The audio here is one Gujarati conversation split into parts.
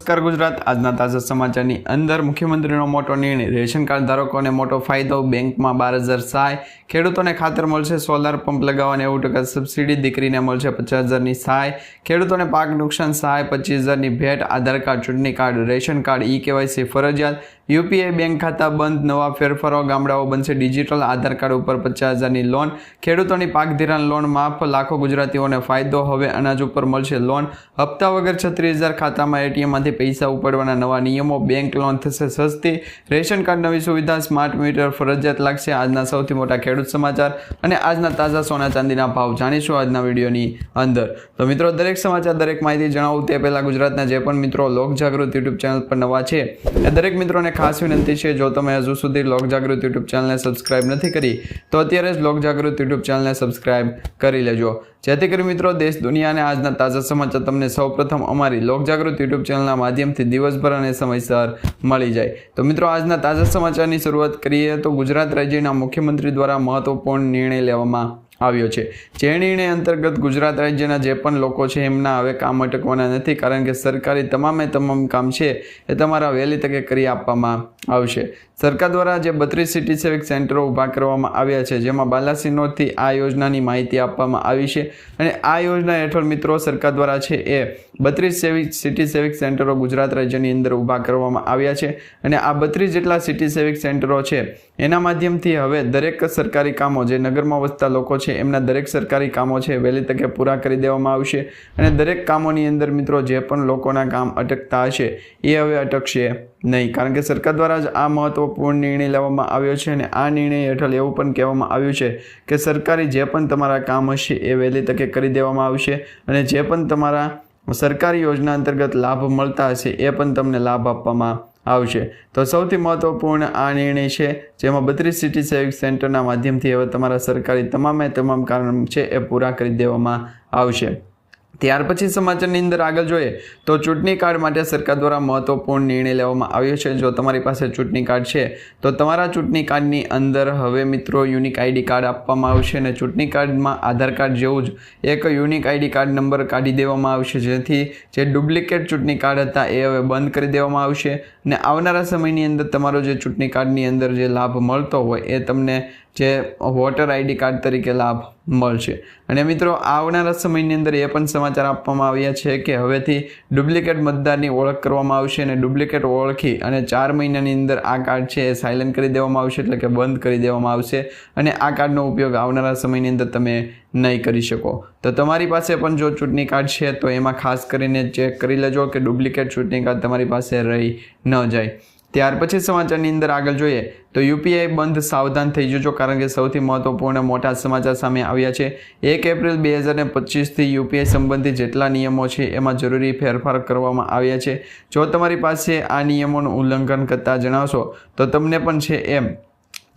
નમસ્કાર ગુજરાત. આજના તાજા સમાચારની અંદર મુખ્યમંત્રીનો મોટો નિર્ણય. રેશન કાર્ડ ધારકોને મોટો ફાયદો બેંકમાં બાર હજાર સહાય. ખેડૂતોને ખાતર મળશે સોલાર પંપ લગાવવા નેવું ટકા સબસિડી દીકરીને મળશે પચાસ હજારની સહાય. ખેડૂતોને પાક નુકસાન સહાય, પચીસ હજારની ભેટ, આધાર કાર્ડ, ચૂંટણી card, ration card, e KYC ફરજિયાત. યુપીઆઈ બેંક ખાતા બંધ, નવા ફેરફારો, ગામડાઓ બનશે ડિજિટલ, આધાર કાર્ડ ઉપર પચાસ હજારની લોન. ખેડૂતોની પાક ધિરાણ લોન માફ, લાખો ગુજરાતીઓને ફાયદો હવે અનાજ ઉપર મળશે લોન. હપ્તા વગર છત્રીસ હજાર ખાતામાં એટીએમમાંથી પૈસા ઉપાડવાના નવા નિયમો. બેંક લોન થશે સસ્તી. રેશન કાર્ડ નવી સુવિધા, સ્માર્ટ મીટર, ફરજિયાત લાગશે આજના સૌથી મોટા ખેડૂત સમાચાર અને આજના તાજા સોના ચાંદીના ભાવ જાણીશું આજના વિડીયોની અંદર. તો મિત્રો, દરેક સમાચાર, દરેક માહિતી જણાવું તે પહેલાં ગુજરાતના જે પણ મિત્રો લોક જાગૃત યુટ્યુબ ચેનલ પર નવા છે દરેક મિત્રોને ખાસ વિનંતી છે, જો તમે હજુ સુધી લોક જાગૃત યુટ્યુબ ચેનલને સબસ્ક્રાઇબ નથી કરી, તો અત્યારે જ લોક જાગૃત યુટ્યુબ ચેનલને સબસ્ક્રાઇબ કરી લેજો. જેથી કરી મિત્રો, દેશ, દુનિયાને આજના તાજા સમાચાર તમને સૌપ્રથમ અમારી લોક જાગૃત યુટ્યુબ ચેનલના માધ્યમથી દિવસભર અને સમયસર મળી જાય. તો મિત્રો, આજના તાજા સમાચારની શરૂઆત કરીએ તો ગુજરાત રાજ્યના મુખ્યમંત્રી દ્વારા મહત્વપૂર્ણ નિર્ણય લેવામાં આવ્યો છે. જે નિર્ણય અંતર્ગત ગુજરાત રાજ્યના જે પણ લોકો છે એમના હવે કામ અટકવાના નથી કારણ કે સરકારી તમામે તમામ કામ છે એ તમારા વહેલી તકે કરી આપવામાં આવશે. સરકાર દ્વારા જે બત્રીસ સિટી સેવિક સેન્ટરો ઊભા કરવામાં આવ્યા છે જેમાં બાલાસિનોરથી આ યોજનાની માહિતી આપવામાં આવી છે અને આ યોજના હેઠળ મિત્રો સરકાર દ્વારા છે એ બત્રીસ સેવિક સિટી સેવિક સેન્ટરો ગુજરાત રાજ્યની અંદર ઊભા કરવામાં આવ્યા છે અને આ બત્રીસ જેટલા સિટી સેવિક સેન્ટરો છે એના માધ્યમથી હવે દરેક સરકારી કામો જે નગરમાં વસતા લોકો છે, એમના દરેક સરકારી કામો છે, વહેલી તકે પૂરા કરી દેવામાં આવશે અને દરેક કામોની અંદર મિત્રો જે પણ લોકોના કામ અટકતા હશે, એ હવે અટકશે નહીં. કારણ કે સરકાર દ્વારા જ આ મહત્વપૂર્ણ નિર્ણય લેવામાં આવ્યો છે અને આ નિર્ણય હેઠળ એવું પણ કહેવામાં આવ્યું છે કે સરકારી જે પણ તમારા કામ હશે, એ વહેલી તકે કરી દેવામાં આવશે અને જે પણ તમારા સરકારી યોજના અંતર્ગત લાભ મળતા હશે, એ પણ તમને લાભ આપવામાં આવશે. તો સૌથી મહત્વપૂર્ણ આ નિર્ણય છે, જેમાં બત્રીસ સિટી સેવિક સેન્ટરના માધ્યમથી હવે તમારા સરકારી તમામે તમામ કારણ છે એ પૂરા કરી દેવામાં આવશે. ત્યાર પછી સમાચારની અંદર આગળ જોઈએ તો ચૂંટણી કાર્ડ માટે સરકાર દ્વારા મહત્વપૂર્ણ નિર્ણય લેવામાં આવ્યો છે. જો તમારી પાસે ચૂંટણી કાર્ડ છે, તો તમારા ચૂંટણી કાર્ડની અંદર હવે મિત્રો યુનિક આઈડી કાર્ડ આપવામાં આવશે અને ચૂંટણી કાર્ડમાં આધાર કાર્ડ જેવું જ એક યુનિક આઈડી કાર્ડ નંબર કાઢી દેવામાં આવશે. જેથી જે ડુપ્લિકેટ ચૂંટણી કાર્ડ હતા એ હવે બંધ કરી દેવામાં આવશે. અને આવનારા સમયની અંદર તમારો જે ચૂંટણી કાર્ડની અંદર જે લાભ મળતો હોય એ તમને જે વોટર આઈડી કાર્ડ તરીકે લાભ મળશે. અને મિત્રો, આવનારા સમયની અંદર એ પણ સમાચાર આપવામાં આવ્યા છે કે હવેથી ડુપ્લિકેટ મતદારની ઓળખ કરવામાં આવશે અને ડુપ્લિકેટ ઓળખી અને ચાર મહિનાની અંદર આ કાર્ડ છે એ સાયલન્ટ કરી દેવામાં આવશે, એટલે કે બંધ કરી દેવામાં આવશે અને આ કાર્ડનો ઉપયોગ આવનારા સમયની અંદર તમે નહીં કરી શકો. તો તમારી પાસે પણ જો ચૂંટણી કાર્ડ છે, તો એમાં ખાસ કરીને ચેક કરી લેજો કે ડુપ્લિકેટ ચૂંટણી કાર્ડ તમારી પાસે રહી ન જાય. ત્યાર પછી સમાચારની અંદર આગળ જોઈએ તો યુપીઆઈ બંધ સાવધાન થઈ જજો કારણ કે સૌથી મહત્વપૂર્ણ મોટા સમાચાર સામે આવ્યા છે. એક એપ્રિલ બે હજાર પચીસથી યુપીઆઈ સંબંધિત જેટલા નિયમો છે એમાં જરૂરી ફેરફાર કરવામાં આવ્યા છે. જો તમારી પાસે આ નિયમોનું ઉલ્લંઘન કરતા જણાવશો તો તમને પણ છે એમ.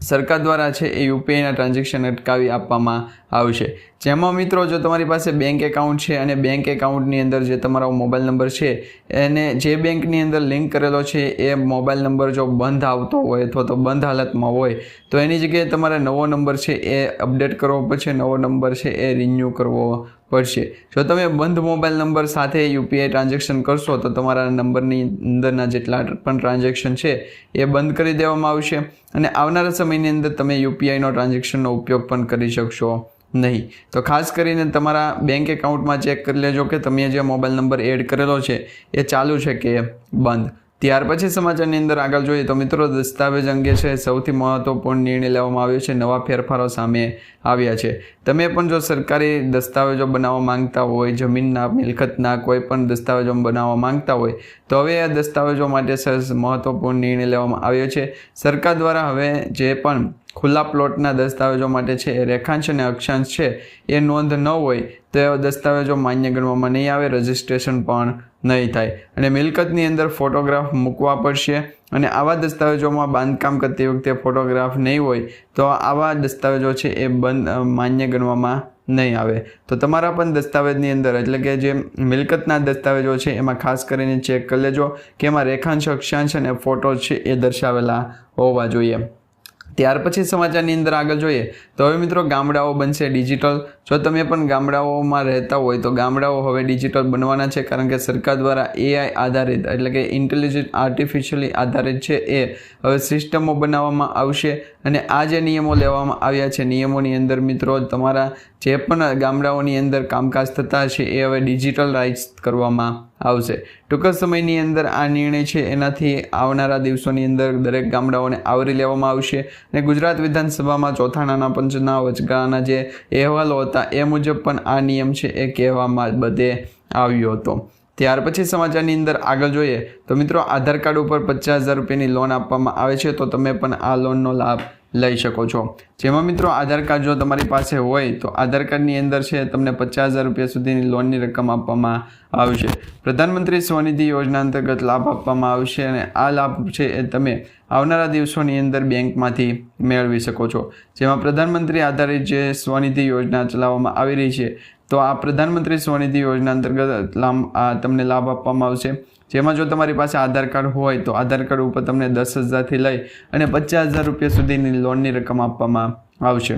સરકાર દ્વારા છે એ યુપીઆઈના ટ્રાન્ઝેક્શન અટકાવી આપવામાં આવશે. જેમાં મિત્રો જો તમારી પાસે બેંક એકાઉન્ટ છે અને બેંક એકાઉન્ટની અંદર જે તમારો મોબાઈલ નંબર છે, એને જે બેંકની અંદર લિંક કરેલો છે એ મોબાઈલ નંબર જો બંધ આવતો હોય અથવા તો બંધ હાલતમાં હોય, તો એની જગ્યાએ તમારે નવો નંબર છે એ અપડેટ કરવો પડશે નવો નંબર છે એ રિન્યૂ કરવો પડશે. જો તમે બંધ મોબાઈલ નંબર સાથે યુપીઆઈ ટ્રાન્ઝેક્શન કરશો, તો તમારા નંબરની અંદરના જેટલા પણ ટ્રાન્ઝેક્શન છે, એ બંધ કરી દેવામાં આવશે અને આવનારા સમયની અંદર તમે યુપીઆઈનો ટ્રાન્ઝેક્શનનો ઉપયોગ પણ કરી શકશો નહીં. તો ખાસ કરીને તમારા બેંક એકાઉન્ટમાં ચેક કરી લેજો કે તમે જે મોબાઈલ નંબર એડ કરેલો છે, એ ચાલુ છે કે બંધ. ત્યાર પછી સમાચારની અંદર આગળ જોઈએ તો મિત્રો, દસ્તાવેજ અંગે છે સૌથી મહત્વપૂર્ણ નિર્ણય લેવામાં આવ્યો છે. નવા ફેરફારો સામે આવ્યા છે. તમે પણ જો સરકારી દસ્તાવેજો બનાવવા માંગતા હોય જમીનના મિલકતના કોઈ પણ દસ્તાવેજો બનાવવા માંગતા હોય, તો હવે આ દસ્તાવેજો માટે સરસ મહત્વપૂર્ણ નિર્ણય લેવામાં આવ્યો છે. સરકાર દ્વારા હવે જે પણ ખુલ્લા પ્લોટના દસ્તાવેજો માટે છે, એ રેખાંશ અને અક્ષાંશ છે, એ નોંધ ન હોય, તો એવા દસ્તાવેજો માન્ય ગણવામાં નહીં આવે. રજિસ્ટ્રેશન પણ નહીં થાય. અને મિલકતની અંદર ફોટોગ્રાફ મૂકવા પડશે. અને આવા દસ્તાવેજોમાં બાંધકામ કરતી વખતે ફોટોગ્રાફ નહીં હોય, તો આવા દસ્તાવેજો છે એ બંધ માન્ય ગણવામાં નહીં આવે. તો તમારા પણ દસ્તાવેજની અંદર, એટલે કે જે મિલકતના દસ્તાવેજો છે, એમાં ખાસ કરીને ચેક કરી લેજો કે એમાં રેખાંશ, અક્ષાંશ અને ફોટો છે એ દર્શાવેલા હોવા જોઈએ. ત્યાર પછી સમાચારની અંદર આગળ જોઈએ તો હવે મિત્રો ગામડાઓ બનશે ડિજિટલ. જો તમે પણ ગામડાઓમાં રહેતા હોય તો ગામડાઓ હવે ડિજિટલ બનવાના છે કારણ કે સરકાર દ્વારા એઆઈ આધારિત એટલે કે ઇન્ટેલિજન્ટ આર્ટિફિશિયલી આધારિત છે એ હવે સિસ્ટમો બનાવવામાં આવશે અને આ જે નિયમો લેવામાં આવ્યા છે નિયમોની અંદર મિત્રો તમારા જે પણ ગામડાઓની અંદર કામકાજ થતા છે એ હવે ડિજિટલાઇઝ કરવામાં આવશે. ટૂંક સમયની અંદર આ નિર્ણય છે, એનાથી આવનારા દિવસોની અંદર દરેક ગામડાઓને આવરી લેવામાં આવશે અને ગુજરાત વિધાનસભામાં ચોથા નાના પંચના વચગાળાના જે અહેવાલો હતા, એ મુજબ પણ આ નિયમ છે એ કહેવામાં બધે આવ્યો હતો. ત્યાર પછી સમાચારની અંદર આગળ જોઈએ, તો મિત્રો આધાર કાર્ડ ઉપર પચાસ હજાર રૂપિયાની લોન આપવામાં આવે છે, તો તમે પણ આ લોનનો લાભ લઈ શકો છો. જેમાં મિત્રો આધાર કાર્ડ જો તમારી પાસે હોય તો આધાર કાર્ડની અંદર છે તમને પચાસ હજાર રૂપિયા સુધીની લોનની રકમ આપવામાં આવશે. પ્રધાનમંત્રી સ્વનિધિ યોજના અંતર્ગત લાભ આપવામાં આવશે અને આ લાભ છે એ તમે આવનારા દિવસોની અંદર બેંકમાંથી મેળવી શકો છો. જેમાં પ્રધાનમંત્રી આધારિત જે સ્વનિધિ યોજના ચલાવવામાં આવી રહી છે, તો આ પ્રધાનમંત્રી સ્વનિધિ યોજના અંતર્ગત તમને લાભ આપવામાં આવશે. જેમાં જો તમારી પાસે આધાર કાર્ડ હોય તો આધાર કાર્ડ ઉપર તમને દસ હજારથી લઈ અને પચાસ હજાર રૂપિયા સુધીની લોનની રકમ આપવામાં આવશે.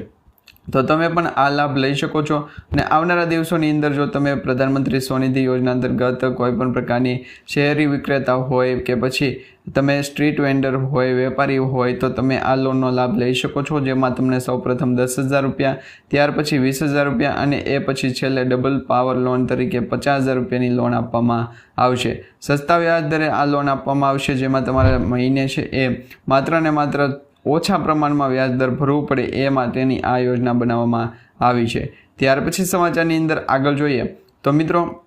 તો તમે પણ આ લાભ લઈ શકો છો. અને આવનારા દિવસોની અંદર જો તમે પ્રધાનમંત્રી સ્વનિધિ યોજના અંતર્ગત કોઈ પણ પ્રકારની શહેરી વિક્રેતા હોય કે પછી તમે સ્ટ્રીટ વેન્ડર હોય, વેપારી હોય, તો તમે આ લોનનો લાભ લઈ શકો છો, જેમાં તમને સૌપ્રથમ દસ હજાર રૂપિયા, ત્યાર પછી વીસ હજાર રૂપિયા અને એ પછી છેલ્લે ડબલ પાવર લોન તરીકે પચાસ હજાર રૂપિયાની લોન આપવામાં આવશે. સસ્તા વ્યાજ દરે આ લોન આપવામાં આવશે, જેમાં તમારે મહિને છે એ માત્ર ને માત્ર ઓછા પ્રમાણમાં વ્યાજદર ભરવું પડે એ માટેની આ યોજના બનાવવામાં આવી છે. ત્યાર પછી સમાચારની અંદર આગળ જોઈએ તો મિત્રો,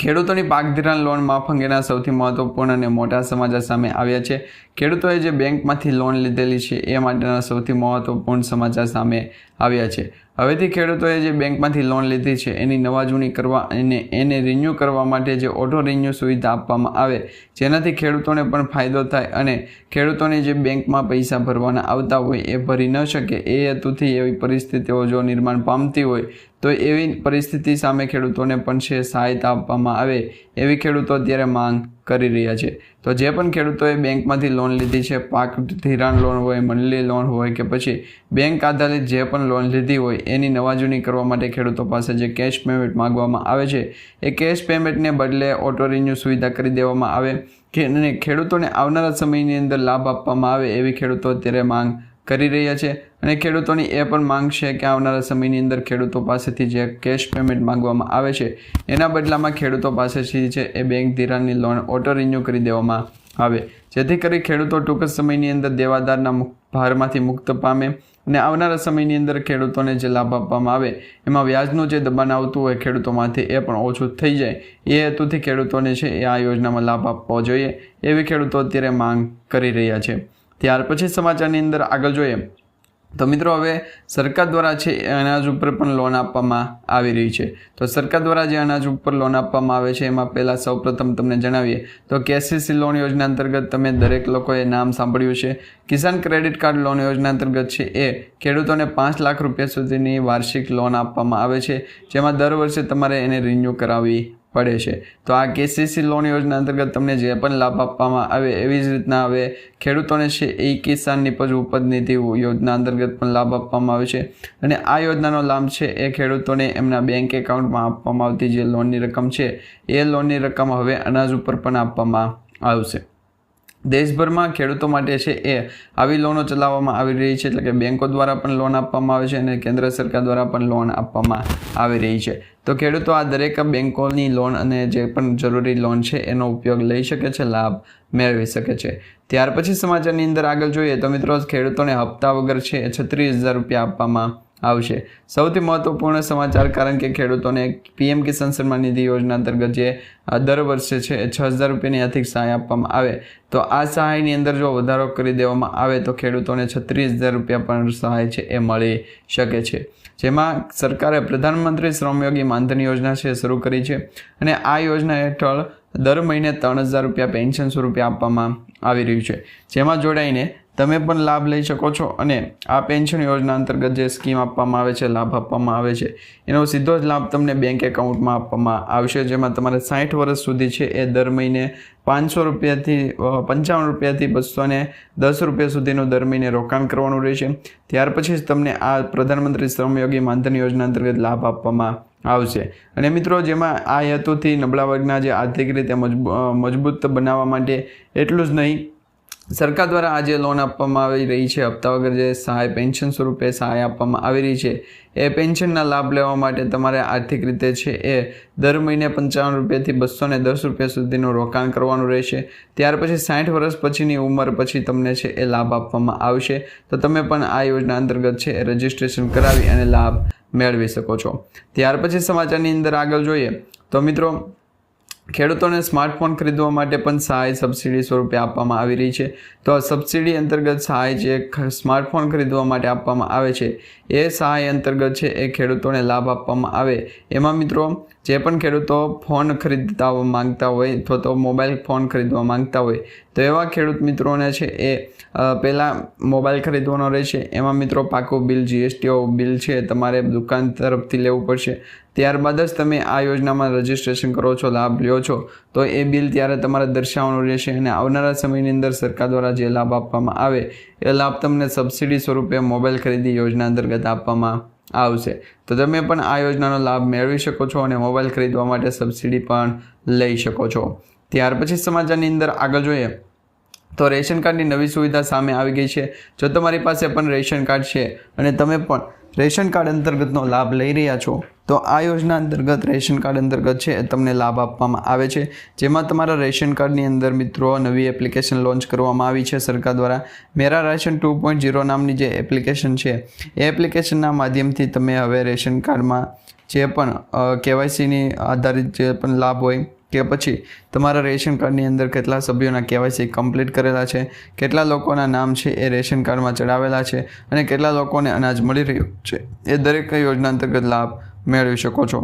ખેડૂતોની પાક ધિરાણ લોન માફ અંગેના સૌથી મહત્વપૂર્ણ અને મોટા સમાચાર સામે આવ્યા છે. ખેડૂતોએ જે બેંકમાંથી લોન લીધેલી છે એ માટેના સૌથી મહત્વપૂર્ણ સમાચાર સામે આવ્યા છે. હવેથી ખેડૂતોએ જે બેંકમાંથી લોન લીધી છે, એની નવા જૂની કરવા અને એને રિન્યૂ કરવા માટે જે ઓટો રિન્યૂ સુવિધા આપવામાં આવે, જેનાથી ખેડૂતોને પણ ફાયદો થાય અને ખેડૂતોને જે બેંકમાં પૈસા ભરવાના આવતા હોય એ ભરી ન શકે. એ હેતુથી એવી પરિસ્થિતિઓ જો નિર્માણ પામતી હોય તો એવી પરિસ્થિતિ સામે ખેડૂતોને પણ છે સહાયતા આપવામાં આવે એવી ખેડૂતો અત્યારે માંગ કરી રહ્યા છે. તો જે પણ ખેડૂતોએ બેંકમાંથી લોન લીધી છે, પાક ધિરાણ લોન હોય મંડળી લોન હોય કે પછી બેંક આધારિત જે પણ લોન લીધી હોય, એની નવાજૂની કરવા માટે ખેડૂતો પાસે જે કેશ પેમેન્ટ માગવામાં આવે છે, એ કેશ પેમેન્ટને બદલે ઓટો રિન્યુ સુવિધા કરી દેવામાં આવે કે અને ખેડૂતોને આવનારા સમયની અંદર લાભ આપવામાં આવે એવી ખેડૂતો અત્યારે માંગ કરી રહ્યા છે અને ખેડૂતોની એ પણ માંગ છે કે આવનારા સમયની અંદર ખેડૂતો પાસેથી જે કેશ પેમેન્ટ માંગવામાં આવે છે, એના બદલામાં ખેડૂતો પાસેથી છે એ બેંક ધિરાણની લોન ઓટો રિન્યૂ કરી દેવામાં આવે. જેથી કરી ખેડૂતો ટૂંક જ સમયની અંદર દેવાદારના ભારમાંથી મુક્ત પામે અને આવનારા સમયની અંદર ખેડૂતોને જે લાભ આપવામાં આવે, એમાં વ્યાજનું જે દબાણ આવતું હોય ખેડૂતોમાંથી એ પણ ઓછું થઈ જાય. એ હેતુથી ખેડૂતોને છે એ આ યોજનામાં લાભ આપવો જોઈએ એવી ખેડૂતો અત્યારે માંગ કરી રહ્યા છે. ત્યાર પછી સમાચારની અંદર આગળ જોઈએ. તો મિત્રો, હવે સરકાર દ્વારા છે એ અનાજ ઉપર પણ લોન આપવામાં આવી રહી છે. તો સરકાર દ્વારા જે અનાજ ઉપર લોન આપવામાં આવે છે, એમાં પહેલાં સૌપ્રથમ તમને જણાવીએ. તો કેસીસી લોન યોજના અંતર્ગત તમે દરેક લોકોએ નામ સાંભળ્યું છે. કિસાન ક્રેડિટ કાર્ડ લોન યોજના અંતર્ગત છે એ ખેડૂતોને પાંચ લાખ રૂપિયા સુધીની વાર્ષિક લોન આપવામાં આવે છે, જેમાં દર વર્ષે તમારે એને રિન્યૂ કરાવવી પડે છે. તો આ કેસીસી લોન યોજના અંતર્ગત તમને જે પણ લાભ આપવામાં આવે એવી જ રીતના હવે ખેડૂતોને છે એ કિસાન નિપજ ઉપજ નિધિ યોજના અંતર્ગત પણ લાભ આપવામાં આવે છે. અને આ યોજનાનો લાભ છે એ ખેડૂતોને એમના બેંક એકાઉન્ટમાં આપવામાં આવતી જે લોનની રકમ છે, એ લોનની રકમ હવે અનાજ ઉપર પણ આપવામાં આવશે. દેશભરમાં ખેડૂતો માટે છે એ આવી લોનો ચલાવવામાં આવી રહી છે, એટલે કે બેંકો દ્વારા પણ લોન આપવામાં આવે છે અને કેન્દ્ર સરકાર દ્વારા પણ લોન આપવામાં આવી રહી છે. તો ખેડૂતો આ દરેક બેંકોની લોન અને જે પણ જરૂરી લોન છે એનો ઉપયોગ લઈ શકે છે, લાભ મેળવી શકે છે. ત્યાર પછી સમાચારની અંદર આગળ જોઈએ તો મિત્રો, ખેડૂતોને હપ્તા વગર છે છત્રીસ હજાર રૂપિયા આપવામાં આવશે. સૌથી મહત્વપૂર્ણ સમાચાર કારણ કે ખેડૂતોને પીએમ કિસાન સન્માન નિધિ યોજના અંતર્ગત જે દર વર્ષે છે છ હજાર રૂપિયાની આર્થિક સહાય આપવામાં આવે, તો આ સહાયની અંદર જો વધારો કરી દેવામાં આવે તો ખેડૂતોને છત્રીસ હજાર રૂપિયા પણ સહાય છે એ મળી શકે છે. જેમાં સરકારે પ્રધાનમંત્રી શ્રમયોગી માનધન યોજના છે શરૂ કરી છે અને આ યોજના હેઠળ દર મહિને ત્રણ હજાર રૂપિયા પેન્શન સ્વરૂપે આપવામાં આવી રહ્યું છે. જેમાં જોડાઈને તમે પણ લાભ લઈ શકો છો અને આ પેન્શન યોજના અંતર્ગત જે સ્કીમ આપવામાં આવે છે, લાભ આપવામાં આવે છે, એનો સીધો જ લાભ તમને બેંક એકાઉન્ટમાં આપવામાં આવશે. જેમાં તમારે સાઠ વર્ષ સુધી છે એ દર મહિને પાંચસો રૂપિયાથી પંચાવન રૂપિયાથી બસો ને દસ રૂપિયા સુધીનું દર મહિને રોકાણ કરવાનું રહેશે. ત્યાર પછી જ તમને આ પ્રધાનમંત્રી શ્રમયોગી માનધન યોજના અંતર્ગત લાભ આપવામાં આવશે. અને મિત્રો, જેમાં આ હેતુથી નબળા વર્ગના જે આર્થિક રીતે મજબૂ મજબૂત બનાવવા માટે એટલું જ નહીં સરકાર દ્વારા આજે લોન આપવામાં આવી રહી છે, હપ્તા વગર જે સહાય પેન્શન સ્વરૂપે સહાય આપવામાં આવી રહી છે, એ પેન્શનના લાભ લેવા માટે તમારે આર્થિક રીતે છે એ દર મહિને પંચાવન રૂપિયાથી બસો ને દસ રૂપિયા સુધીનું રોકાણ કરવાનું રહેશે. ત્યાર પછી સાઠ વર્ષ પછીની ઉંમર પછી તમને છે એ લાભ આપવામાં આવશે. તો તમે પણ આ યોજના અંતર્ગત છે એ રજિસ્ટ્રેશન કરાવી અને લાભ મેળવી શકો છો. ત્યાર પછી સમાચારની અંદર આગળ જોઈએ. તો મિત્રો ખેડૂતોને સ્માર્ટફોન ખરીદવા માટે પણ સહાય સબસિડી સ્વરૂપે આપવામાં આવી રહી છે. તો આ સબસિડી અંતર્ગત સહાય જે સ્માર્ટફોન ખરીદવા માટે આપવામાં આવે છે એ સહાય અંતર્ગત છે એ ખેડૂતોને લાભ આપવામાં આવે. એમાં મિત્રો, જે પણ ખેડૂતો ફોન ખરીદતા માંગતા હોય, અથવા તો મોબાઈલ ફોન ખરીદવા માંગતા હોય, તો એવા ખેડૂત મિત્રોને છે એ પહેલાં મોબાઈલ ખરીદવાનો રહેશે. એમાં મિત્રો પાકું બિલ, જીએસટીઓ બિલ છે, તમારે દુકાન તરફથી લેવું પડશે. ત્યારબાદ જ તમે આ યોજનામાં રજીસ્ટ્રેશન કરો છો, લાભ લ્યો છો, તો એ બિલ ત્યારે તમારે દર્શાવવાનું રહેશે અને આવનારા સમયની અંદર સરકાર દ્વારા જે લાભ આપવામાં આવે, એ લાભ તમને સબસિડી સ્વરૂપે મોબાઈલ ખરીદી યોજના અંતર્ગત આપવામાં આવશે. તો તમે પણ આ યોજનાનો લાભ મેળવી શકો છો અને મોબાઈલ ખરીદવા માટે સબસિડી પણ લઈ શકો છો. ત્યાર પછી સમાચારની અંદર આગળ જોઈએ. તો રેશન કાર્ડની નવી સુવિધા સામે આવી ગઈ છે. જો તમારી પાસે પણ રેશન કાર્ડ છે અને તમે પણ રેશન કાર્ડ અંતર્ગતનો લાભ લઈ રહ્યા છો, તો આ યોજના અંતર્ગત રેશન કાર્ડ અંતર્ગત છે એ તમને લાભ આપવામાં આવે છે. જેમાં તમારા રેશન કાર્ડની અંદર મિત્રો નવી એપ્લિકેશન લોન્ચ કરવામાં આવી છે સરકાર દ્વારા. Mera ration two point zero નામની જે એપ્લિકેશન છે, એ એપ્લિકેશનના માધ્યમથી તમે હવે રેશન કાર્ડમાં જે પણ કેવાયસીની આધારિત જે પણ લાભ હોય કે પછી તમારા રેશન કાર્ડની અંદર કેટલા સભ્યોના કેવાયસી કમ્પ્લીટ કરેલા છે, કેટલા લોકોના નામ છે એ રેશન કાર્ડમાં ચડાવેલા છે અને કેટલા લોકોને અનાજ મળી રહ્યું છે, એ દરેક યોજના અંતર્ગત લાભ મેળવી શકો છો.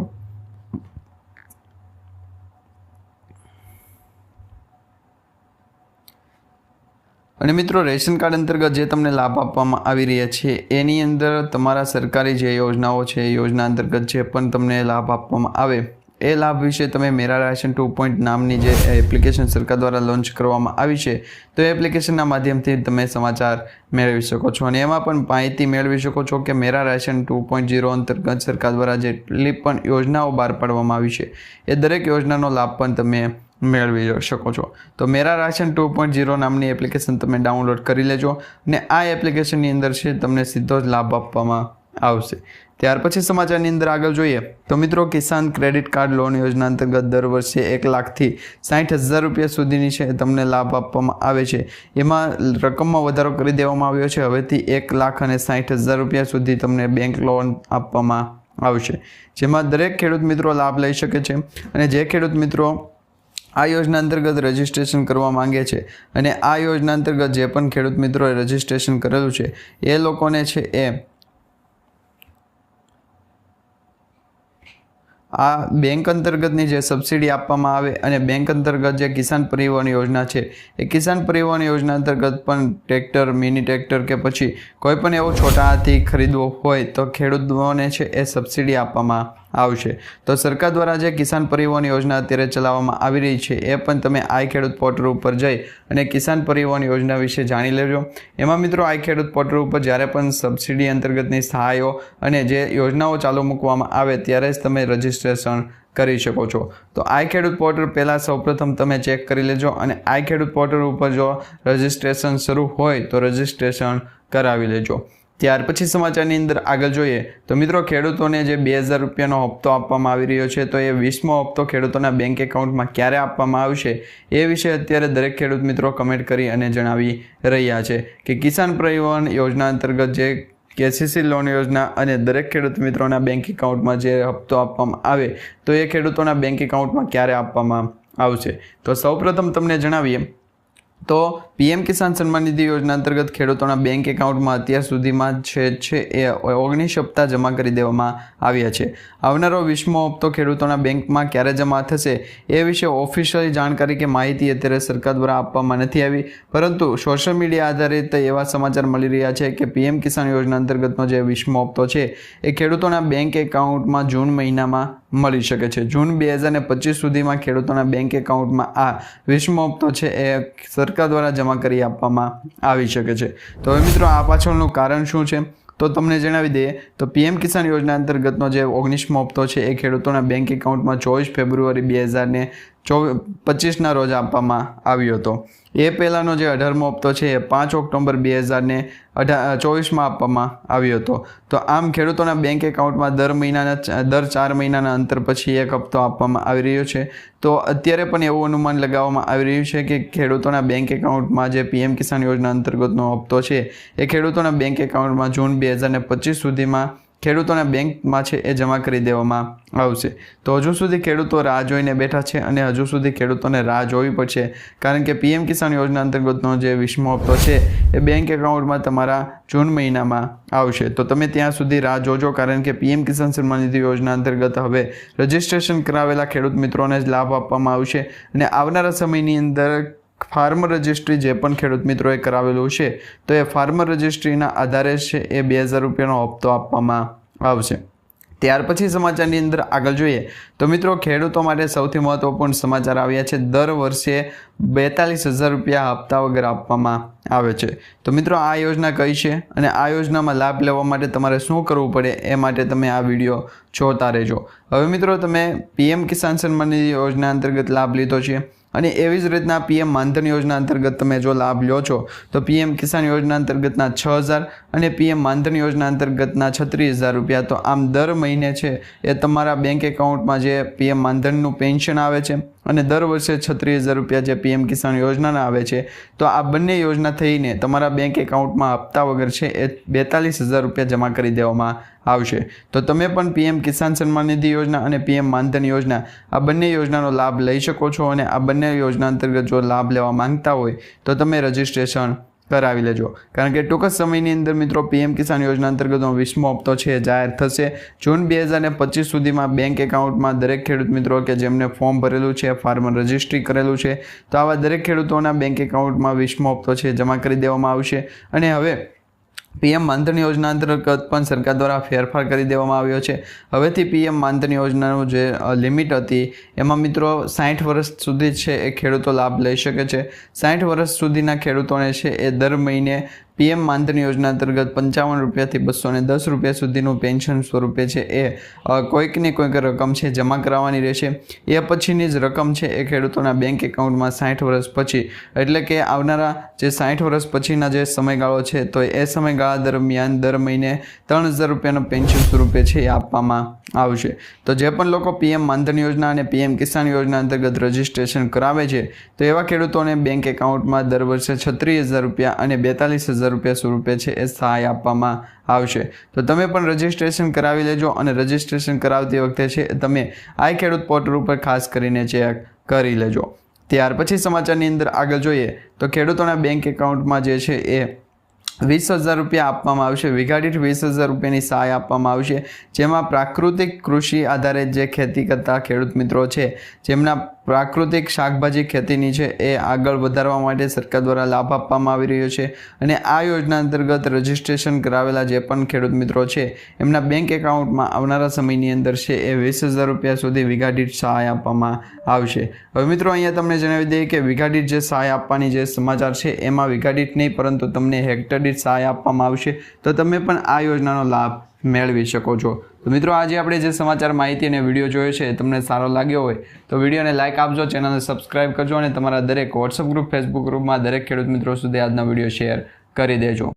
અને મિત્રો, રેશન કાર્ડ અંતર્ગત જે તમને લાભ આપવામાં આવી રહ્યા છે, એની અંદર તમારા સરકારી જે યોજનાઓ છે યોજના અંતર્ગત જે પણ તમને લાભ આપવામાં આવે એ લાભ વિશે તમે મેરા રાશન ટુ પોઈન્ટ નામની જે એપ્લિકેશન સરકાર દ્વારા લોન્ચ કરવામાં આવી છે, તો એ એપ્લિકેશનના માધ્યમથી તમે સમાચાર મેળવી શકો છો. અને એમાં પણ માહિતી મેળવી શકો છો કે Mera ration two point zero અંતર્ગત સરકાર દ્વારા જેટલી પણ યોજનાઓ બહાર પાડવામાં આવી છે, એ દરેક યોજનાનો લાભ પણ તમે મેળવી શકો છો. તો Mera ration two point zero નામની એપ્લિકેશન તમે ડાઉનલોડ કરી લેજો અને આ એપ્લિકેશનની અંદર છે, તમને સીધો જ લાભ આપવામાં આવશે. ત્યાર પછી સમાચારની અંદર આગળ જોઈએ તો મિત્રો, કિસાન ક્રેડિટ કાર્ડ લોન યોજના અંતર્ગત દર વર્ષે એક લાખથી સાઠ હજાર રૂપિયા સુધીની છે, તમને લાભ આપવામાં આવે છે. એમાં રકમમાં વધારો કરી દેવામાં આવ્યો છે. હવેથી એક લાખ અને સાઠ હજાર રૂપિયા સુધી તમને બેંક લોન આપવામાં આવશે. જેમાં દરેક ખેડૂત મિત્રો લાભ લઈ શકે છે અને જે ખેડૂત મિત્રો આ યોજના અંતર્ગત રજિસ્ટ્રેશન કરવા માંગે છે અને આ યોજના અંતર્ગત જે પણ ખેડૂત મિત્રોએ રજિસ્ટ્રેશન કરેલું છે, એ લોકોને છે એ આ બેંક અંતર્ગતની જે સબસિડી આપવામાં આવે અને બેંક અંતર્ગત જે કિસાન પરિવહન યોજના છે, એ કિસાન પરિવહન યોજના અંતર્ગત પણ ટ્રેક્ટર, મિની ટ્રેક્ટર કે પછી કોઈ પણ એવો છોટા હાથી ખરીદવો હોય તો ખેડૂતોને છે એ સબસિડી આપવામાં આવશે. તો સરકાર દ્વારા જે કિસાન પરિવહન યોજના અત્યારે ચલાવવામાં આવી રહી છે, એ પણ તમે આઈ ખેડૂત પોર્ટલ ઉપર જઈ અને કિસાન પરિવહન યોજના વિશે જાણી લેજો. એમાં મિત્રો, આઈ ખેડૂત પોર્ટલ ઉપર જ્યારે પણ સબસિડી અંતર્ગતની સહાયો અને જે યોજનાઓ ચાલુ મૂકવામાં આવે ત્યારે જ તમે રજિસ્ટ્રેશન કરી શકો છો. તો આઈ ખેડૂત પોર્ટલ પહેલાં સૌપ્રથમ તમે ચેક કરી લેજો અને આઈ ખેડૂત પોર્ટલ ઉપર જો રજિસ્ટ્રેશન શરૂ હોય તો રજિસ્ટ્રેશન કરાવી લેજો. ત્યાર પછી સમાચારની અંદર આગળ જોઈએ તો મિત્રો ખેડૂતોને જે બે હજાર રૂપિયાનો હપ્તો આપવામાં આવી રહ્યો છે, તો એ વીસમો હપ્તો ખેડૂતોના બેંક એકાઉન્ટમાં ક્યારે આપવામાં આવશે એ વિશે અત્યારે દરેક ખેડૂત મિત્રો કમેન્ટ કરી અને જણાવી રહ્યા છે કે કિસાન પરિવહન યોજના અંતર્ગત જે કેસીસી લોન યોજના અને દરેક ખેડૂત મિત્રોના બેંક એકાઉન્ટમાં જે હપ્તો આપવામાં આવે, તો એ ખેડૂતોના બેંક એકાઉન્ટમાં ક્યારે આપવામાં આવશે? તો સૌપ્રથમ તમને જણાવીએ તો પીએમ કિસાન સન્માન નિધિ યોજના અંતર્ગત ખેડૂતોના બેંક એકાઉન્ટમાં અત્યાર સુધીમાં છે છે એ ઓગણીસ હપ્તા જમા કરી દેવામાં આવ્યા છે. આવનારો વીસમો હપ્તો ખેડૂતોના બેંકમાં ક્યારે જમા થશે એ વિશે ઓફિશિયલ જાણકારી કે માહિતી અત્યારે સરકાર દ્વારા આપવામાં નથી આવી. પરંતુ સોશિયલ મીડિયા આધારિત એવા સમાચાર મળી રહ્યા છે કે પીએમ કિસાન યોજના અંતર્ગતનો જે વીસમો હપ્તો છે એ ખેડૂતોના બેંક એકાઉન્ટમાં જૂન મહિનામાં મળી શકે છે. જૂન બે હજાર પચીસ સુધીમાં ખેડૂતોના બેંક એકાઉન્ટમાં આ વીસમો હપ્તો છે એ સરકાર દ્વારા જમા કરી આપવામાં આવી શકે છે. તો હવે મિત્રો, આ પાછળનું કારણ શું છે? તો તમને જણાવી દઈએ. તો પીએમ કિસાન યોજના અંતર્ગતનો જે ઓગણીસમો હપ્તો છે એ ખેડૂતોના બેંક એકાઉન્ટમાં ચોવીસ ફેબ્રુઆરી બે હજારને ચો પચીસના રોજ આપવામાં આવ્યો હતો. એ પહેલાંનો જે અઢારમો હપ્તો છે એ પાંચ ઓક્ટોબર બે હજારને અઢાર ચોવીસમાં આપવામાં આવ્યો હતો. તો આમ ખેડૂતોના બેંક એકાઉન્ટમાં દર મહિનાના દર ચાર મહિનાના અંતર પછી એક હપ્તો આપવામાં આવી રહ્યો છે. તો અત્યારે પણ એવું અનુમાન લગાવવામાં આવી રહ્યું છે કે ખેડૂતોના બેંક એકાઉન્ટમાં જે પીએમ કિસાન યોજના અંતર્ગતનો હપ્તો છે, એ ખેડૂતોના બેંક એકાઉન્ટમાં જૂન બે હજાર પચીસ સુધીમાં ખેડૂતોના બેંકમાં છે એ જમા કરી દેવામાં આવશે. તો હજુ સુધી ખેડૂતો રાહ જોઈને બેઠા છે અને હજુ સુધી ખેડૂતોને રાહ જોવી પડશે કારણ કે પીએમ કિસાન યોજના અંતર્ગતનો જે વીસમો હપ્તો છે એ બેંક એકાઉન્ટમાં તમારા જૂન મહિનામાં આવશે. તો તમે ત્યાં સુધી રાહ જોજો કારણ કે પીએમ કિસાન સન્માન નિધિ યોજના અંતર્ગત હવે રજિસ્ટ્રેશન કરાવેલા ખેડૂત મિત્રોને જ લાભ આપવામાં આવશે. અને આવનારા સમયની અંદર ફાર્મર રજિસ્ટ્રી જે પણ ખેડૂત મિત્રોએ કરાવેલું છે, તો એ ફાર્મર રજિસ્ટ્રીના આધારે છે, એ બે હજાર રૂપિયાનો હપ્તો આપવામાં આવશે. ત્યાર પછી સમાચારની અંદર આગળ જોઈએ, તો મિત્રો ખેડૂતો માટે સૌથી મહત્વપૂર્ણ સમાચાર આવ્યા છે, દર વર્ષે બેતાલીસ હજાર રૂપિયા હપ્તા વગર આપવામાં આવે છે. તો મિત્રો આ યોજના કઈ છે અને આ યોજનામાં લાભ લેવા માટે તમારે શું કરવું પડે એ માટે તમે આ વીડિયો જોતા રહેજો. હવે મિત્રો તમે પીએમ કિસાન સન્માન યોજના અંતર્ગત લાભ લીધો છે અને એવી જ રીતના પીએમ માનધન યોજના અંતર્ગત તમે જો લાભ લો છો, તો પીએમ કિસાન યોજના અંતર્ગતના છ હજાર અને પીએમ માનધન યોજના અંતર્ગતના છત્રીસ હજાર રૂપિયા. તો આમ દર મહિને છે એ તમારા બેંક એકાઉન્ટમાં જે પીએમ માનધનનું પેન્શન આવે છે અને દર વર્ષે છત્રીસ હજાર રૂપિયા જે પીએમ કિસાન યોજનાના આવે છે, તો આ બંને યોજના થઈને તમારા બેંક એકાઉન્ટમાં હપ્તા વગર છે એ બેતાલીસ હજાર રૂપિયા જમા કરી દેવામાં આવશે. તો તમે પણ પીએમ કિસાન સન્માન નિધિ યોજના અને પીએમ માનધન યોજના આ બંને યોજનાનો લાભ લઈ શકો છો અને આ બંને યોજના અંતર્ગત જો લાભ લેવા માંગતા હોય, તો તમે રજિસ્ટ્રેશન કરાવી લેજો. કારણ કે ટૂંક જ સમયની અંદર મિત્રો પીએમ કિસાન યોજના અંતર્ગતનો વીસમો હપ્તો છે જાહેર થશે. જૂન બે હજાર પચીસ સુધીમાં બેંક એકાઉન્ટમાં દરેક ખેડૂત મિત્રો કે જેમને ફોર્મ ભરેલું છે, ફાર્મર રજિસ્ટ્રી કરેલું છે, તો આવા દરેક ખેડૂતોના બેંક એકાઉન્ટમાં વીસમો હપ્તો છે જમા કરી દેવામાં આવશે. અને હવે પીએમ માનધન યોજના અંતર્ગત પણ સરકાર દ્વારા ફેરફાર કરી દેવામાં આવ્યો છે. હવેથી પીએમ માનધન યોજનાનું જે લિમિટ હતી, એમાં મિત્રો સાઠ વર્ષ સુધી છે એ ખેડૂતો લાભ લઈ શકે છે. સાઠ વર્ષ સુધીના ખેડૂતોને છે એ દર મહિને પીએમ માનધન યોજના અંતર્ગત પંચાવન રૂપિયાથી બસો ને દસ રૂપિયા સુધીનું પેન્શન સ્વરૂપે છે. એ કોઈકને કોઈક રકમ છે જમા કરાવવાની રહેશે. એ પછીની જ રકમ છે એ ખેડૂતોના બેંક એકાઉન્ટમાં સાઠ વર્ષ પછી. એટલે કે આવનારા જે સાઠ વર્ષ પછીના જે સમયગાળો છે, તો એ સમયગાળા દરમિયાન દર મહિને ત્રણ હજાર રૂપિયાનું પેન્શન સ્વરૂપે છે એ આપવામાં આવશે. તો જે પણ લોકો પીએમ માનધન યોજના અને પીએમ કિસાન યોજના અંતર્ગત રજિસ્ટ્રેશન કરાવે છે, તો એવા ખેડૂતોને બેંક એકાઉન્ટમાં દર વર્ષે છત્રીસ હજાર રૂપિયા અને બેતાલીસ હજાર રૂપિયા સ્વરૂપે છે એ સહાય આપવામાં આવશે. તો તમે પણ રજિસ્ટ્રેશન કરાવી લેજો અને રજિસ્ટ્રેશન કરાવતી વખતે છે તમે આ ખેડૂત પોર્ટલ ઉપર ખાસ કરીને ચેક કરી લેજો. ત્યાર પછી સમાચારની અંદર આગળ જોઈએ તો ખેડૂતોના બેંક એકાઉન્ટમાં જે છે એ વીસ હજાર રૂપિયા આપવામાં આવશે. વીઘા વીસ હજાર રૂપિયાની સહાય આપવામાં આવશે. જેમાં પ્રાકૃતિક કૃષિ આધારિત જે ખેતી કરતા ખેડૂત મિત્રો છે, જેમના પ્રાકૃતિક શાકભાજી ખેતીની છે એ આગળ વધારવા માટે સરકાર દ્વારા લાભ આપવામાં આવી રહ્યો છે અને આ યોજના અંતર્ગત રજીસ્ટ્રેશન કરાવેલા જે પણ ખેડૂત મિત્રો છે, એમના બેંક એકાઉન્ટમાં આવનારા સમયની અંદર છે એ વીસ હજાર રૂપિયા સુધી વીઘા સહાય આપવામાં આવશે. હવે મિત્રો, અહીંયા તમને જણાવી દઈએ કે વીઘા જે સહાય આપવાની જે સમાચાર છે, એમાં વીઘા નહીં, પરંતુ તમને હેક્ટર સહાય આપવામાં આવશે. તો તમે પણ આ યોજનાનો લાભ મેળવી શકો છો. તો મિત્રો, આજે આપણે જે સમાચાર માહિતી અને વીડિયો જોયો છે તમને સારો લાગ્યો હોય, તો વિડીયોને લાઇક આપજો ચેનલને સબસ્ક્રાઇબ કરજો અને તમારા દરેક વોટ્સઅપ ગ્રુપ ફેસબુક ગ્રુપમાં દરેક ખેડૂત મિત્રો સુધી આજના વીડિયો શેર કરી દેજો.